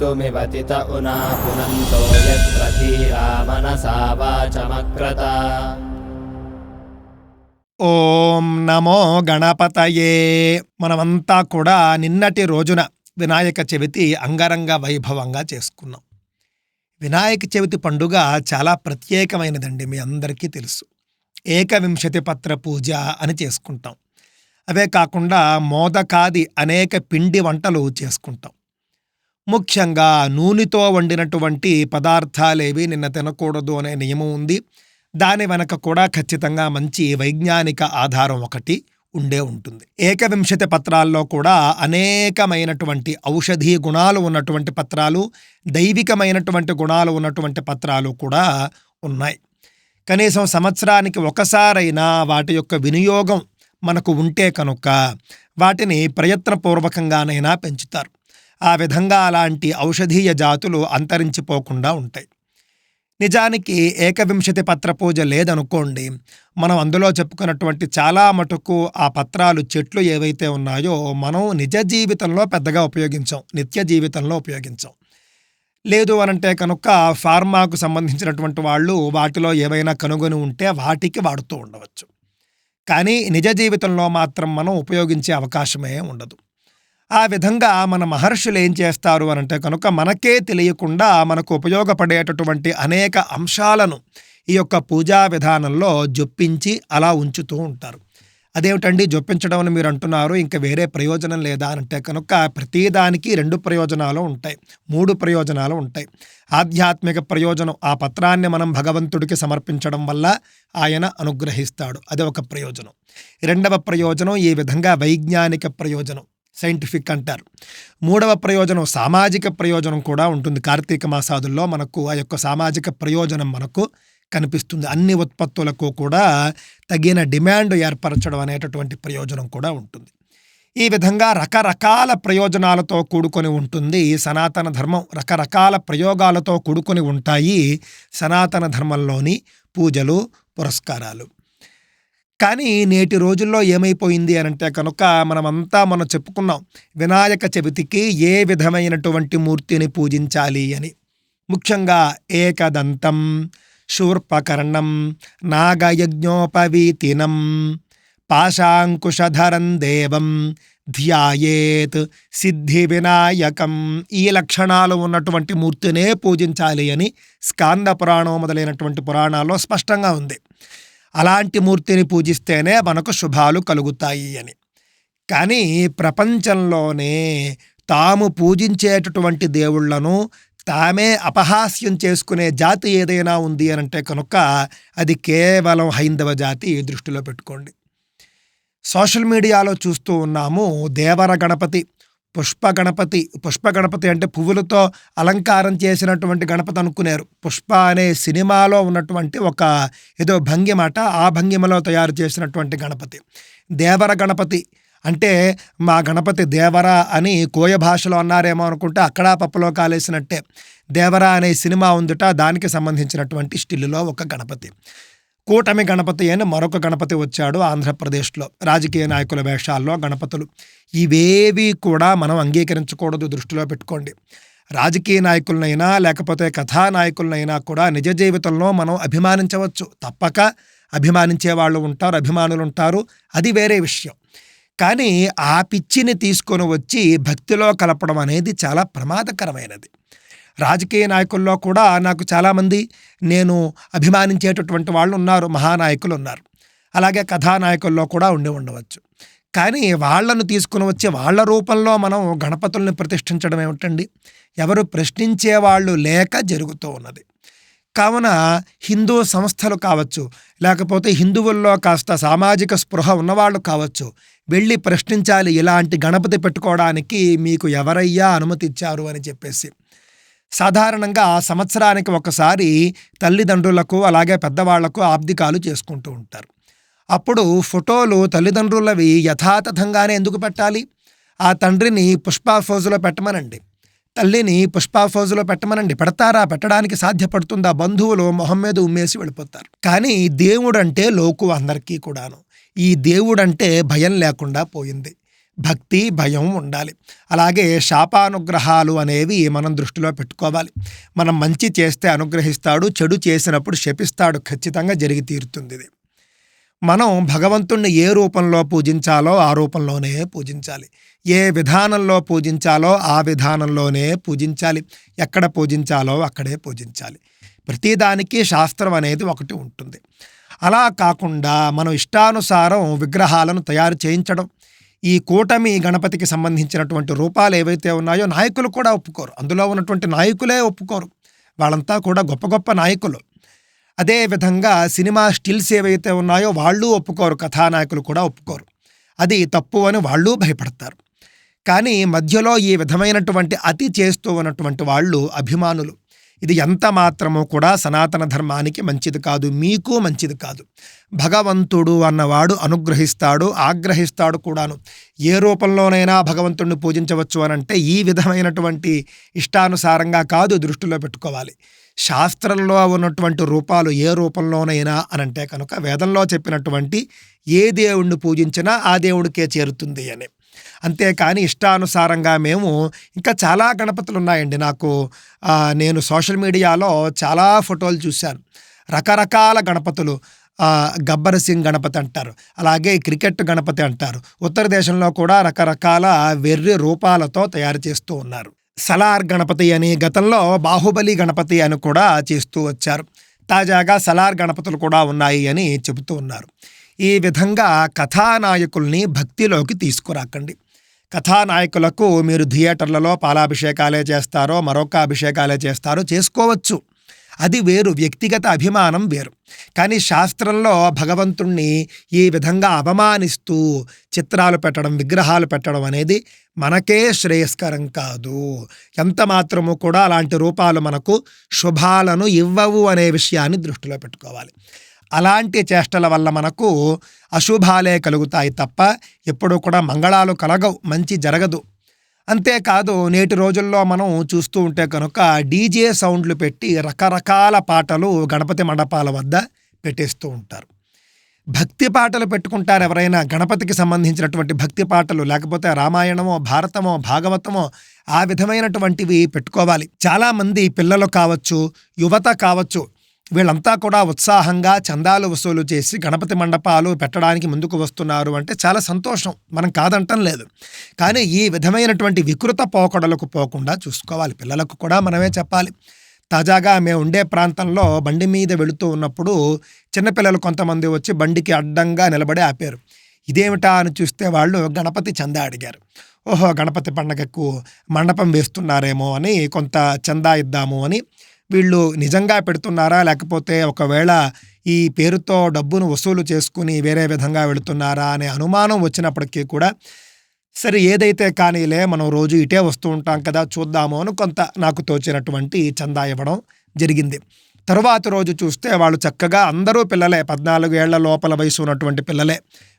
मृत्युमिवतित उना पुनन्तो यत्र धीरा मनसा वाचमक्रत ఓం నమో గణపతయే మనమంతా కూడా నిన్నటి రోజున వినాయక చవితి అంగరంగ వైభవంగా చేసుకున్నాం వినాయక చవితి పండుగ చాలా ప్రత్యేకమైనదండి మీ అందరికీ తెలుసు ఏకవింశతి పత్ర పూజ అని చేసుకుంటాం అవే కాకుండా మోదకాది అనేక పిండి వంటలు చేసుకుంటాం ముఖ్యంగా నూనెతో వండినటువంటి పదార్థాలేవి నిన్న తినకూడదు అనే నియమం ఉంది. దాని వెనక కూడా ఖచ్చితంగా మంచి వైజ్ఞానిక ఆధారం ఒకటి ఉండే ఉంటుంది. ఏకవింశతి పత్రాల్లో కూడా అనేకమైనటువంటి ఔషధీ గుణాలు ఉన్నటువంటి పత్రాలు దైవికమైనటువంటి గుణాలు ఉన్నటువంటి పత్రాలు కూడా ఉన్నాయి. కనీసం సంవత్సరానికి ఒకసారైనా వాటి యొక్క వినియోగం మనకు ఉంటే కనుక వాటిని ప్రయత్నపూర్వకంగానైనా పెంచుతారు. ఆ విధంగా అలాంటి ఔషధీయ జాతులు అంతరించిపోకుండా ఉంటాయి. నిజానికి ఏకవింశతి పత్ర పూజ లేదనుకోండి మనం అందులో చెప్పుకున్నటువంటి చాలా మటుకు ఆ పత్రాలు చెట్లు ఏవైతే ఉన్నాయో మనం నిజ జీవితంలో పెద్దగా ఉపయోగించాం నిత్య జీవితంలో ఉపయోగించాం. లేదు అనంటే కనుక ఫార్మాకు సంబంధించినటువంటి వాళ్ళు వాటిలో ఏవైనా కనుగొని ఉంటే వాటికి వాడుతూ ఉండవచ్చు. కానీ నిజ జీవితంలో మాత్రం మనం ఉపయోగించే అవకాశమే ఉండదు. ఆ విధంగా మన మహర్షులు ఏం చేస్తారు అనంటే కనుక మనకే తెలియకుండా మనకు ఉపయోగపడేటటువంటి అనేక అంశాలను ఈ యొక్క పూజా విధానంలో జొప్పించి అలా ఉంచుతూ ఉంటారు. అదేమిటండి? జొప్పించడం అని మీరు అంటున్నారు. ఇంకా వేరే ప్రయోజనం లేదా అంటే కనుక ప్రతిదానికి రెండు ప్రయోజనాలు ఉంటాయి. మూడు ప్రయోజనాలు ఉంటాయి. ఆధ్యాత్మిక ప్రయోజనం ఆ పత్రాన్ని మనం భగవంతుడికి సమర్పించడం వల్ల ఆయన అనుగ్రహిస్తాడు. అది ఒక ప్రయోజనం. రెండవ ప్రయోజనం ఈ విధంగా వైజ్ఞానిక ప్రయోజనం. సైంటిఫిక్ అంటారు. మూడవ ప్రయోజనం సామాజిక ప్రయోజనం కూడా ఉంటుంది. కార్తీక మాసాదుల్లో మనకు ఆ యొక్క సామాజిక ప్రయోజనం మనకు కనిపిస్తుంది. అన్ని ఉత్పత్తులకు కూడా తగిన డిమాండ్ ఏర్పరచడం అనేటటువంటి ప్రయోజనం కూడా ఉంటుంది. ఈ విధంగా రకరకాల ప్రయోజనాలతో కూడుకొని ఉంటుంది. సనాతన ధర్మం రకరకాల ప్రయోగాలతో కూడుకొని ఉంటాయి సనాతన ధర్మంలోని పూజలు పురస్కారాలు. కానీ నేటి రోజుల్లో ఏమైపోయింది అని అంటే కనుక మనమంతా మనం చెప్పుకున్నాం వినాయక చవితికి ఏ విధమైనటువంటి మూర్తిని పూజించాలి అని. ముఖ్యంగా ఏకదంతం శూర్పకర్ణం నాగయజ్ఞోపవీతినం పాశాంకుశధరం దేవం ధ్యాయేత్ సిద్ధి వినాయకం ఈ లక్షణాలు ఉన్నటువంటి మూర్తినే పూజించాలి అని స్కాంద పురాణం మొదలైనటువంటి పురాణాల్లో స్పష్టంగా ఉంది. అలాంటి మూర్తిని పూజిస్తేనే మనకు శుభాలు కలుగుతాయి అని. కానీ ప్రపంచంలోనే తాము పూజించేటటువంటి దేవుళ్ళను తామే అపహాస్యం చేసుకునే జాతి ఏదైనా ఉంది అని అంటే కనుక అది కేవలం హైందవ జాతి దృష్టిలో పెట్టుకోండి. సోషల్ మీడియాలో చూస్తూ ఉన్నాము దేవర గణపతి పుష్ప గణపతి పుష్ప గణపతి అంటే పువ్వులతో అలంకారం చేసినటువంటి గణపతి అనుకున్నారు పుష్ప అనే సినిమాలో ఉన్నటువంటి ఒక ఏదో భంగిమాట ఆ భంగిమలో తయారు చేసినటువంటి గణపతి. దేవర గణపతి అంటే మా గణపతి దేవరా అని కోయ భాషలో అన్నారేమో అనుకుంటే అక్కడా పప్పులో కాలేసినట్టే. దేవరా అనే సినిమా ఉందిట దానికి సంబంధించినటువంటి స్టిల్లులో ఒక గణపతి. కూటమి గణపతి అని మరొక గణపతి వచ్చాడు ఆంధ్రప్రదేశ్లో. రాజకీయ నాయకుల వేషాల్లో గణపతులు. ఇవేవి కూడా మనం అంగీకరించకూడదు దృష్టిలో పెట్టుకోండి. రాజకీయ నాయకులనైనా లేకపోతే కథానాయకులనైనా కూడా నిజ జీవితంలో మనం అభిమానించవచ్చు. తప్పక అభిమానించే వాళ్ళు ఉంటారు అభిమానులు ఉంటారు. అది వేరే విషయం. కానీ ఆ పిచ్చిని తీసుకొని వచ్చి భక్తిలో కలపడం అనేది చాలా ప్రమాదకరమైనది. రాజకీయ నాయకుల్లో కూడా నాకు చాలామంది నేను అభిమానించేటటువంటి వాళ్ళు ఉన్నారు మహానాయకులు ఉన్నారు. అలాగే కథానాయకుల్లో కూడా ఉండి ఉండవచ్చు. కానీ వాళ్ళను తీసుకుని వచ్చి వాళ్ళ రూపంలో మనం గణపతుల్ని ప్రతిష్ఠించడం ఏమిటండి? ఎవరు ప్రశ్నించే వాళ్ళు లేక జరుగుతూ ఉన్నది. కావున హిందూ సంస్థలు కావచ్చు లేకపోతే హిందువుల్లో కాస్త సామాజిక స్పృహ ఉన్నవాళ్ళు కావచ్చు వెళ్ళి ప్రశ్నించాలి ఇలాంటి గణపతి పెట్టుకోవడానికి మీకు ఎవరయ్యా అనుమతి ఇచ్చారు అని చెప్పేసి. సాధారణంగా సంవత్సరానికి ఒకసారి తల్లిదండ్రులకు అలాగే పెద్దవాళ్ళకు ఆబ్దికాలు చేసుకుంటూ ఉంటారు. అప్పుడు ఫోటోలు తల్లిదండ్రులవి యథాతథంగానే ఎందుకు పెట్టాలి? ఆ తండ్రిని పుష్ప ఫోజులో పెట్టమనండి. తల్లిని పుష్పా ఫోజులో పెట్టమనండి. పెడతారా? పెట్టడానికి సాధ్యపడుతుందా? బంధువులు మొహం మీద ఉమ్మేసి వెళ్ళిపోతారు. కానీ దేవుడంటే లోకు అందరికీ కూడాను. ఈ దేవుడంటే భయం లేకుండా పోయింది. భక్తి భయం ఉండాలి. అలాగే శాపానుగ్రహాలు అనేవి మనం దృష్టిలో పెట్టుకోవాలి. మనం మంచి చేస్తే అనుగ్రహిస్తాడు చెడు చేసినప్పుడు శపిస్తాడు. ఖచ్చితంగా జరిగి తీరుతుంది ఇది. మనం భగవంతుణ్ణి ఏ రూపంలో పూజించాలో ఆ రూపంలోనే పూజించాలి. ఏ విధానంలో పూజించాలో ఆ విధానంలోనే పూజించాలి. ఎక్కడ పూజించాలో అక్కడే పూజించాలి. ప్రతిదానికి శాస్త్రం అనేది ఒకటి ఉంటుంది. అలా కాకుండా మనం ఇష్టానుసారం విగ్రహాలను తయారు చేయించడం ఈ కూటమి గణపతికి సంబంధించినటువంటి రూపాలు ఏవైతే ఉన్నాయో నాయకులు కూడా ఒప్పుకోరు. అందులో ఉన్నటువంటి నాయకులే ఒప్పుకోరు. వాళ్ళంతా కూడా గొప్ప గొప్ప నాయకులు. అదే విధంగా సినిమా స్టిల్స్ ఏవైతే ఉన్నాయో వాళ్ళు ఒప్పుకోరు. కథానాయకులు కూడా ఒప్పుకోరు. అది తప్పు అని వాళ్ళు భయపడతారు. కానీ మధ్యలో ఈ విధమైనటువంటి అతి చేస్తూ ఉన్నటువంటి వాళ్ళు అభిమానులు. ఇది ఎంత మాత్రమో కూడా సనాతన ధర్మానికి మంచిది కాదు మీకు మంచిది కాదు. భగవంతుడు అన్నవాడు అనుగ్రహిస్తాడు ఆగ్రహిస్తాడు కూడాను. ఏ రూపంలోనైనా భగవంతుడిని పూజించవచ్చు అని అంటే ఈ విధమైనటువంటి ఇష్టానుసారంగా కాదు దృష్టిలో పెట్టుకోవాలి. శాస్త్రంలో ఉన్నటువంటి రూపాలు ఏ రూపంలోనైనా అనంటే కనుక వేదంలో చెప్పినటువంటి ఏ దేవుణ్ణి పూజించినా ఆ దేవుడికే చేరుతుంది అని. అంతేకాని ఇష్టానుసారంగా మేము ఇంకా చాలా గణపతులు ఉన్నాయండి నాకు నేను సోషల్ మీడియాలో చాలా ఫోటోలు చూశాను. రకరకాల గణపతులు. గబ్బర్ సింగ్ గణపతి అంటారు. అలాగే క్రికెట్ గణపతి అంటారు. ఉత్తర దేశంలో కూడా రకరకాల వెర్రి రూపాలతో తయారు చేస్తూ ఉన్నారు. సలార్ గణపతి అని గతంలో బాహుబలి గణపతి అని కూడా చేస్తూ వచ్చారు. తాజాగా సలార్ గణపతులు కూడా ఉన్నాయి అని చెబుతూ ఉన్నారు. ఈ విధంగా కథానాయకుల్ని భక్తిలోకి తీసుకురాకండి. కథానాయకులకు మీరు థియేటర్లలో పాలాభిషేకాలే చేస్తారో మరొక అభిషేకాలే చేస్తారో చేసుకోవచ్చు. అది వేరు వ్యక్తిగత అభిమానం వేరు. కానీ శాస్త్రంలో భగవంతుణ్ణి ఈ విధంగా అవమానిస్తూ చిత్రాలు పెట్టడం విగ్రహాలు పెట్టడం అనేది మనకే శ్రేయస్కరం కాదు. ఎంత మాత్రము కూడా అలాంటి రూపాలు మనకు శుభాలను ఇవ్వవు అనే విషయాన్ని దృష్టిలో పెట్టుకోవాలి. అలాంటి చేష్టల వల్ల మనకు అశుభాలే కలుగుతాయి తప్ప ఎప్పుడూ కూడా మంగళాలు కలగవు మంచి జరగదు. అంతేకాదు నేటి రోజుల్లో మనం చూస్తూ ఉంటే కనుక డీజే సౌండ్లు పెట్టి రకరకాల పాటలు గణపతి మండపాల వద్ద పెట్టేస్తూ ఉంటారు. భక్తి పాటలు పెట్టుకుంటారు ఎవరైనా గణపతికి సంబంధించినటువంటి భక్తి పాటలు లేకపోతే రామాయణమో భారతమో భాగవతమో ఆ విధమైనటువంటివి పెట్టుకోవాలి. చాలామంది పిల్లలు కావచ్చు యువత కావచ్చు వీళ్ళంతా కూడా ఉత్సాహంగా చందాలు వసూలు చేసి గణపతి మండపాలు పెట్టడానికి ముందుకు వస్తున్నారు అంటే చాలా సంతోషం. మనం కాదంటం లేదు. కానీ ఈ విధమైనటువంటి వికృత పోకడలకు పోకుండా చూసుకోవాలి. పిల్లలకు కూడా మనమే చెప్పాలి. తాజాగా మేము ఉండే ప్రాంతంలో బండి మీద వెళుతూ ఉన్నప్పుడు చిన్నపిల్లలు కొంతమంది వచ్చి బండికి అడ్డంగా నిలబడి ఆపారు. ఇదేమిటా అని చూస్తే వాళ్ళు గణపతి చందా అడిగారు. ఓహో గణపతి పండగకు మండపం వేస్తున్నారేమో అని కొంత చందా ఇద్దాము అని వీళ్ళు నిజంగా పెడుతున్నారా? లేకపోతే ఒకవేళ ఈ పేరుతో డబ్బును వసూలు చేసుకుని వేరే విధంగా వెళుతున్నారా అనే అనుమానం వచ్చినప్పటికీ కూడా సరే ఏదైతే కానీలే మనం రోజు ఇటే వస్తూ ఉంటాం కదా చూద్దాము అని కొంత నాకు తోచినటువంటి చందా ఇవ్వడం జరిగింది. తరువాత రోజు చూస్తే వాళ్ళు చక్కగా అందరూ పిల్లలే పద్నాలుగు ఏళ్ళ లోపల వయసు ఉన్నటువంటి పిల్లలే.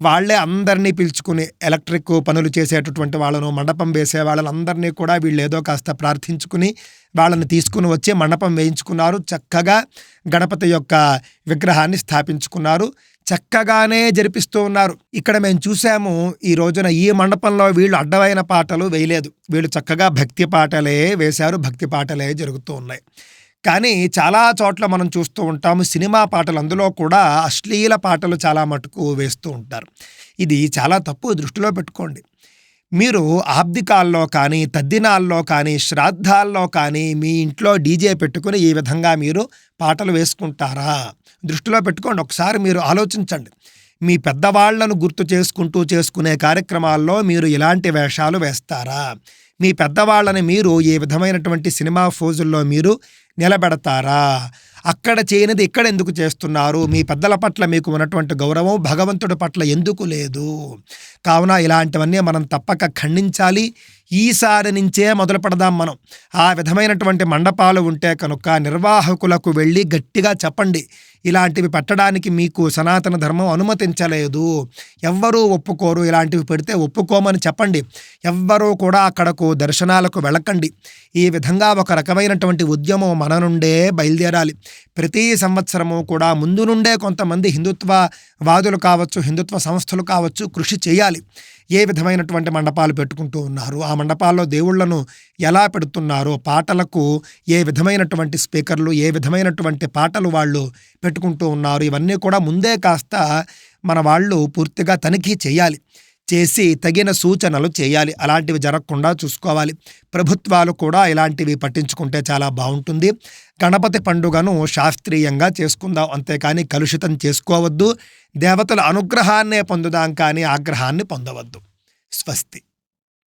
వాళ్ళే అందరినీ పిలుచుకుని ఎలక్ట్రిక్ పనులు చేసేటటువంటి వాళ్ళను మండపం వేసే వాళ్ళందరినీ కూడా వీళ్ళు ఏదో కాస్త ప్రార్థించుకుని వాళ్ళని తీసుకుని వచ్చి మండపం వేయించుకున్నారు. చక్కగా గణపతి యొక్క విగ్రహాన్ని స్థాపించుకున్నారు. చక్కగానే జరిపిస్తూ ఉన్నారు. ఇక్కడ మేము చూసాము ఈ రోజున ఈ మండపంలో వీళ్ళు అడ్డమైన పాటలు వేయలేదు. వీళ్ళు చక్కగా భక్తి పాటలే వేశారు భక్తి పాటలే జరుగుతూ ఉన్నాయి. కానీ చాలా చోట్ల మనం చూస్తూ ఉంటాము సినిమా పాటలు అందులో కూడా అశ్లీల పాటలు చాలా మటుకు వేస్తూ ఉంటారు. ఇది చాలా తప్పు దృష్టిలో పెట్టుకోండి. మీరు ఆబ్దికాల్లో కానీ తద్దినాల్లో కానీ శ్రాద్ధాల్లో కానీ మీ ఇంట్లో డీజే పెట్టుకుని ఈ విధంగా మీరు పాటలు వేసుకుంటారా? దృష్టిలో పెట్టుకోండి. ఒకసారి మీరు ఆలోచించండి. మీ పెద్దవాళ్ళను గుర్తు చేసుకుంటూ చేసుకునే కార్యక్రమాల్లో మీరు ఇలాంటి వేషాలు వేస్తారా? మీ పెద్దవాళ్ళని మీరు ఏ విధమైనటువంటి సినిమా ఫోజుల్లో మీరు నిలబెడతారా? అక్కడ చేయనిది ఇక్కడ ఎందుకు చేస్తున్నారు? మీ పెద్దల పట్ల మీకు ఉన్నటువంటి గౌరవం భగవంతుడి పట్ల ఎందుకు లేదు? కావున ఇలాంటివన్నీ మనం తప్పక ఖండించాలి. ఈసారి నుంచే మొదలు పెడదాం మనం. ఆ విధమైనటువంటి మండపాలు ఉంటే కనుక నిర్వాహకులకు వెళ్ళి గట్టిగా చెప్పండి. ఇలాంటివి పెట్టడానికి మీకు సనాతన ధర్మం అనుమతించలేదు. ఎవ్వరూ ఒప్పుకోరు. ఇలాంటివి పెడితే ఒప్పుకోమని చెప్పండి. ఎవ్వరూ కూడా అక్కడకు దర్శనాలకు వెళ్ళకండి. ఈ విధంగా ఒక రకమైనటువంటి ఉద్యమం మన నుండే బయలుదేరాలి. ప్రతి సంవత్సరము కూడా ముందు నుండే కొంతమంది హిందుత్వ వాదులు కావచ్చు హిందుత్వ సంస్థలు కావచ్చు కృషి చేయాలి. ఏ విధమైనటువంటి మండపాలు పెట్టుకుంటూ ఉన్నారు? ఆ మండపాల్లో దేవుళ్ళను ఎలా పెడుతున్నారో? పాటలకు ఏ విధమైనటువంటి స్పీకర్లు ఏ విధమైనటువంటి పాటలు వాళ్ళు పెట్టుకుంటూ ఉన్నారు? ఇవన్నీ కూడా ముందే కాస్త మన వాళ్ళు పూర్తిగా తనిఖీ చేయాలి. చేసి తగిన సూచనలు చేయాలి. అలాంటివి జరగకుండా చూసుకోవాలి. ప్రభుత్వాలు కూడా ఇలాంటివి పట్టించుకుంటే చాలా బాగుంటుంది. గణపతి పండుగను శాస్త్రీయంగా చేసుకుందాం. అంతేకాని కలుషితం చేసుకోవద్దు. దేవతల అనుగ్రహాన్నే పొందుదాం కానీ ఆగ్రహాన్ని పొందవద్దు. స్వస్తి.